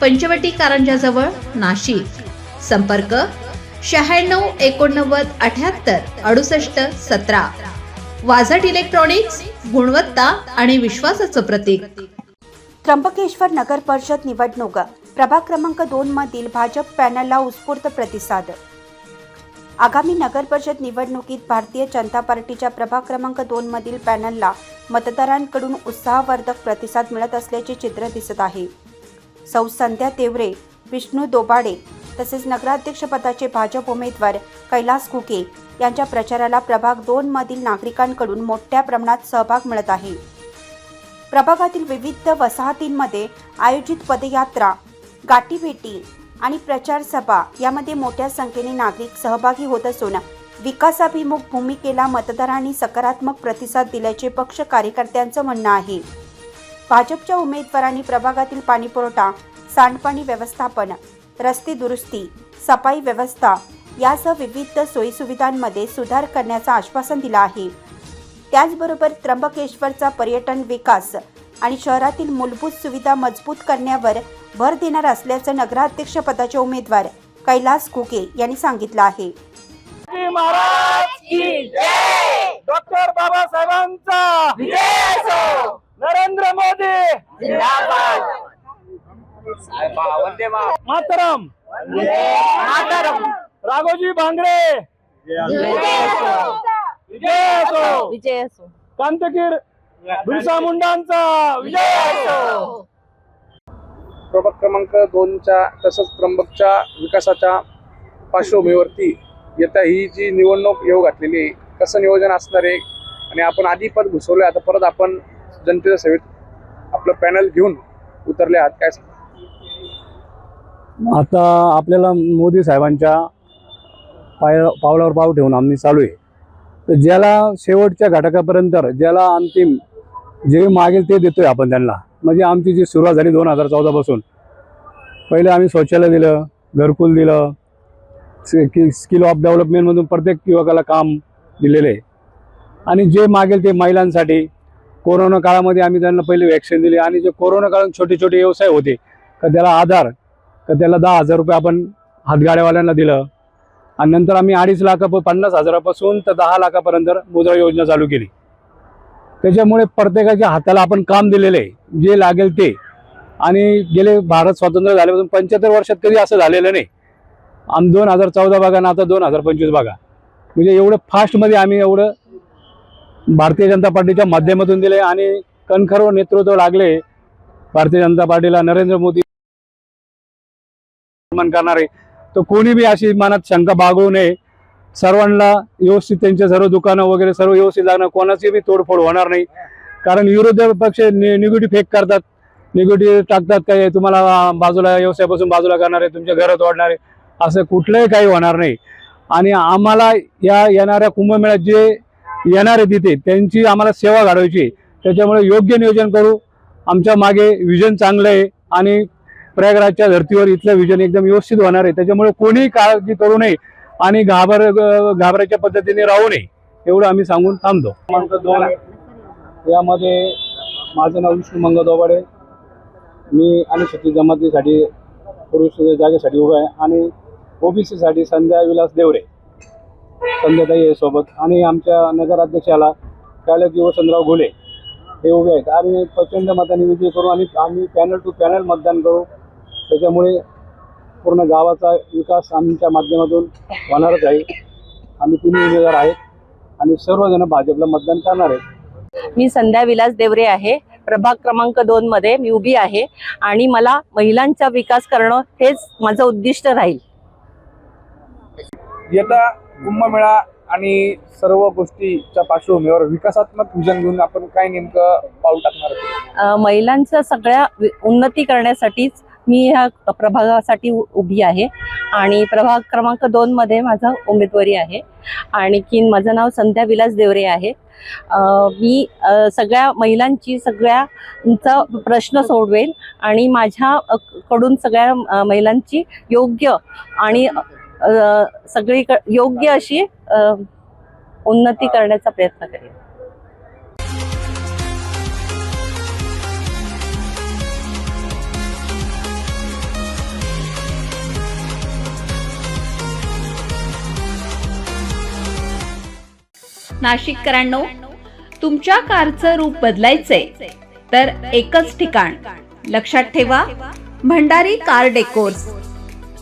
पंचवटी कारंजाजवळ नाशिक. संपर्क शहाण्णव एकोणनव्वद अठ्याहत्तर अडुसष्ट सतरा. वाझट इलेक्ट्रॉनिक्स गुणवत्ता आणि विश्वासाचं प्रतीक. त्र्यंबकेश्वर नगर परिषद निवडणूक. प्रभाग क्रमांक दोन मधील भाजप पॅनलला उत्स्फूर्त प्रतिसाद. आगामी नगर परिषद निवडणुकीत भारतीय जनता पार्टीच्या प्रभाग क्रमांक दोन मधील पॅनलला मतदारांकडून उत्साहवर्धक प्रतिसाद मिळत असल्याचे चित्र दिसत आहे. सौ संध्या तेवरे विष्णू दोबाडे तसेच नगराध्यक्षपदाचे भाजप उमेदवार कैलास कुके यांच्या प्रचाराला प्रभाग दोन मधील नागरिकांकडून मोठ्या प्रमाणात सहभाग मिळत आहे. प्रभागातील विविध वसाहतींमध्ये आयोजित पदयात्रा गाठीभेटी आणि प्रचार सभा यामध्ये मोठ्या संख्येने नागरिक सहभागी होत असून विकासाभिमुख भूमिकेला मतदारांनी सकारात्मक प्रतिसाद दिल्याचे पक्ष कार्यकर्त्यांचं म्हणणं आहे. भाजपच्या उमेदवारांनी प्रभागातील पाणीपुरवठा सांडपाणी व्यवस्थापन रस्ते दुरुस्ती सफाई व्यवस्था यासह विविध सोयीसुविधांमध्ये सुधार करण्याचं आश्वासन दिलं आहे. त्याचबरोबर त्र्यंबकेश्वरचा पर्यटन विकास आणि शहरातील मूलभूत सुविधा मजबूत करण्यावर भर देणार असल्याचं नगराध्यक्षपदाचे उमेदवार कैलास कुके यांनी सांगितलं आहे. डॉक्टर बाबासाहेबांचा. विजय नरेंद्र मोदी! मातरम! मातरम! राघोजी भांगरे विजय असो! विजय असो! कांतकीर बिरसा मुंडांचा! विजय असो! प्रभाग क्रमांक दोनच्या तसंच त्र्यंबकच्या विकासाच्या पार्श्वभूमीवरती येत्या ही जी निवडणूक येऊ घातलेली आहे कसं नियोजन असणार आहे? आणि आपण आधी पद घुसवलं आता परत आपण जनतेच्या सेवेत आपलं पॅनल घेऊन उतरले आहात काय आता आपल्याला मोदी साहेबांच्या पाय पावलावर पाव ठेवून आम्ही चालू आहे. तर ज्याला शेवटच्या घटकापर्यंत ज्याला अंतिम जे मागेल ते देतोय आपण त्यांना. म्हणजे आमची जी सुरुवात झाली दोन हजार चौदापासून पहिले आम्ही शौचालय दिलं घरकुल दिलं स्किल ऑफ डेव्हलपमेंटमधून प्रत्येक युवकाला काम दिलेलं आहे. आणि जे मागेल ते महिलांसाठी कोरोना काळामध्ये आम्ही त्यांना पहिले वॅक्सिन दिली आणि जे कोरोना काळात छोटे छोटे व्यवसाय होते का त्याला आधार तर त्याला दहा हजार रुपये आपण हातगाड्यावाल्यांना दिलं. आणि नंतर आम्ही अडीच लाख पन्नास हजारापासून तर दहा लाखापर्यंत मुद्रा योजना चालू केली. त्याच्यामुळे प्रत्येकाच्या हाताला आपण काम दिलेलं आहे जे लागेल ते. आणि गेले भारत स्वातंत्र्य झाल्यापासून पंच्याहत्तर वर्षात कधी असं झालेलं नाही. आम दोन हजार चौदा बघा ना आता दोन हजार पंचवीस बघा. म्हणजे एवढं फास्टमध्ये आम्ही एवढं भारतीय जनता पार्टीच्या माध्यमातून दिले आणि कणखर नेतृत्व लागले. भारतीय जनता पार्टीला नरेंद्र मोदी निर्माण करणारे. तर कोणी बी अशी मनात शंका बागवू नये. सर्वांना व्यवस्थित त्यांचे सर्व दुकानं वगैरे सर्व व्यवस्थित लागणार कोणाची बी तोडफोड होणार नाही. कारण विरोधी पक्ष निगेटिव्ह फेक करतात. निगेटिव्ह टाकतात काय तुम्हाला बाजूला व्यवसायापासून बाजूला करणार तुमच्या घरात ओढणारे असं कुठलंही काही होणार नाही. आणि आम्हाला या येणाऱ्या कुंभमेळ्यात जे येणार आहे तिथे त्यांची आम्हाला सेवा घडवायची त्याच्यामुळे योग्य नियोजन करू. आमच्या मागे विजन चांगलं आहे आणि प्रयागराजच्या धर्तीवर इथलं विजन एकदम व्यवस्थित होणार आहे. त्याच्यामुळे कोणीही काळजी करू नये आणि घाबर घाबराच्या पद्धतीने राहू नये एवढं आम्ही सांगून थांबतो. क्रमांक दोन यामध्ये माझं नाव विष्णू मंग दोबाडे. मी अनुसूचित जमातीसाठी पुरुष जागेसाठी उभा आहे आणि ओबीसीसाठी संध्या विलास देवरे. संध्याताई सोबत आणि आमच्या नगराध्यक्षाला कैलासजी वसंतराव घोले हे उभे आहेत. आणि प्रचंड मताने विजय करू आणि आम्ही पॅनल टू पॅनल मतदान करू. त्याच्यामुळे पूर्ण गावाचा विकास आमच्या माध्यमातून होणारच आहे. आम्ही तिन्ही उमेदवार आहेत आणि सर्वजण भाजपला मतदान करणार आहेत. मी संध्या विलास देवरे आहे. प्रभाग क्रमांक दोन मध्ये मी उभी आहे. आणि मला महिलांचा विकास करणं हेच माझं उद्दिष्ट राहील. येत्या कुंभमेळा आणि सर्व गोष्टीच्या पार्श्वभूमीवर विकासात्मक विजन घेऊन आपण काय नेमकं पाऊल टाकणार आहोत? महिलांचं सगळ्या वि- उन्नती करण्यासाठीच मी ह्या प्रभागासाठी उ- उभी आहे. आणि प्रभाग क्रमांक दोन मध्ये माझा उमेदवारी आहे. आणखीन माझं नाव संध्या विलास देवरे आहे. मी सगळ्या महिलांची सगळ्यांचा प्रश्न सोडवेल आणि माझ्या कडून सगळ्या महिलांची योग्य आणि सगळी योग्य अशी उन्नती करण्याचा प्रयत्न करेल नाशिककरांनो तुमच्या कारचं रूप बदलायचंय तर एकच ठिकाण लक्षात ठेवा Bhandari car decors.